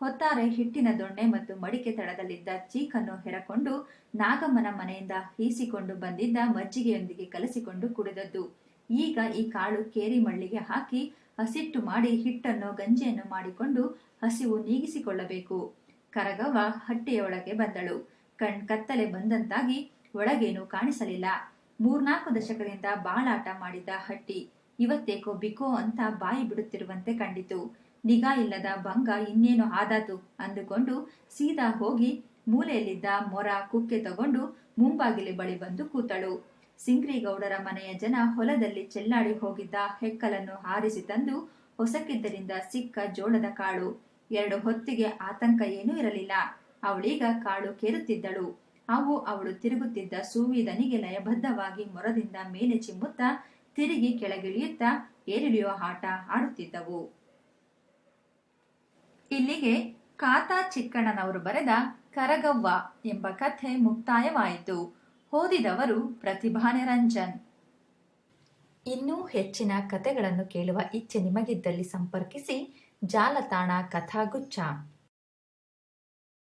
ಹೊತ್ತಾರೆ ಹಿಟ್ಟಿನ ದೊಣ್ಣೆ ಮತ್ತು ಮಡಿಕೆ ತಳದಲ್ಲಿದ್ದ ಚೀಕನ್ನು ಹೆರಕೊಂಡು ನಾಗಮ್ಮನ ಮನೆಯಿಂದ ಹೀಸಿಕೊಂಡು ಬಂದಿದ್ದ ಮಜ್ಜಿಗೆಯೊಂದಿಗೆ ಕಲಸಿಕೊಂಡು ಕುಡಿದದ್ದು. ಈಗ ಈ ಕಾಳು ಕೇರಿ ಮಳ್ಳಿಗೆ ಹಾಕಿ ಹಸಿಟ್ಟು ಮಾಡಿ ಹಿಟ್ಟನ್ನು ಗಂಜಿಯನ್ನು ಮಾಡಿಕೊಂಡು ಹಸಿವು ನೀಗಿಸಿಕೊಳ್ಳಬೇಕು. ಕರಗವ್ವ ಹಟ್ಟಿಯೊಳಗೆ ಬಂದಳು. ಕಣ್ ಕತ್ತಲೆ ಬಂದಂತಾಗಿ ಒಳಗೇನು ಕಾಣಿಸಲಿಲ್ಲ. ಮೂರ್ನಾಲ್ಕು ದಶಕದಿಂದ ಬಾಳಾಟ ಮಾಡಿದ್ದ ಹಟ್ಟಿ ಇವತ್ತೇಕೋ ಬಿಕೋ ಅಂತ ಬಾಯಿ ಬಿಡುತ್ತಿರುವಂತೆ ಕಂಡಿತು. ನಿಗಾ ಇಲ್ಲದ ಭಂಗ ಇನ್ನೇನು ಆದಾತು ಅಂದುಕೊಂಡು ಸೀದಾ ಹೋಗಿ ಮೂಲೆಯಲ್ಲಿದ್ದ ಮೊರ ಕುಕ್ಕೆ ತಗೊಂಡು ಮುಂಬಾಗಿಲು ಬಳಿ ಬಂದು ಕೂತಳು. ಸಿಂಗ್ರಿಗೌಡರ ಮನೆಯ ಜನ ಹೊಲದಲ್ಲಿ ಚೆಲ್ಲಾಡಿ ಹೋಗಿದ್ದ ಹೆಕ್ಕಲನ್ನು ಹಾರಿಸಿ ತಂದು ಹೊಸಕಿದ್ದರಿಂದ ಸಿಕ್ಕ ಜೋಳದ ಕಾಳು. ಎರಡು ಹೊತ್ತಿಗೆ ಆತಂಕ ಏನೂ ಇರಲಿಲ್ಲ. ಅವಳೀಗ ಕಾಳು ಕೇರುತ್ತಿದ್ದಳು. ಅವು ಅವಳು ತಿರುಗುತ್ತಿದ್ದ ಸೂವಿದನಿಗೆ ಲಯಬದ್ಧವಾಗಿ ಮೊರದಿಂದ ಮೇಲೆ ಚಿಮ್ಮುತ್ತಾ ತಿರುಗಿ ಕೆಳಗಿಳಿಯುತ್ತಾ ಏರಿಳಿಯುವ ಆಟ ಆಡುತ್ತಿದ್ದವು. ಇಲ್ಲಿಗೆ ಕಾತಾ ಚಿಕ್ಕಣ್ಣನವರು ಬರೆದ ಕರಗವ್ವ ಎಂಬ ಕಥೆ ಮುಕ್ತಾಯವಾಯಿತು. ಓದಿದವರು ಪ್ರತಿಭಾ ನಿರಂಜನ್ ಇನ್ನೂ ಹೆಚ್ಚಿನ ಕಥೆಗಳನ್ನು ಕೇಳುವ ಇಚ್ಛೆ ನಿಮಗಿದ್ದಲ್ಲಿ ಸಂಪರ್ಕಿಸಿ ಜಾಲತಾಣ ಕಥಾಗುಚ್ಛ.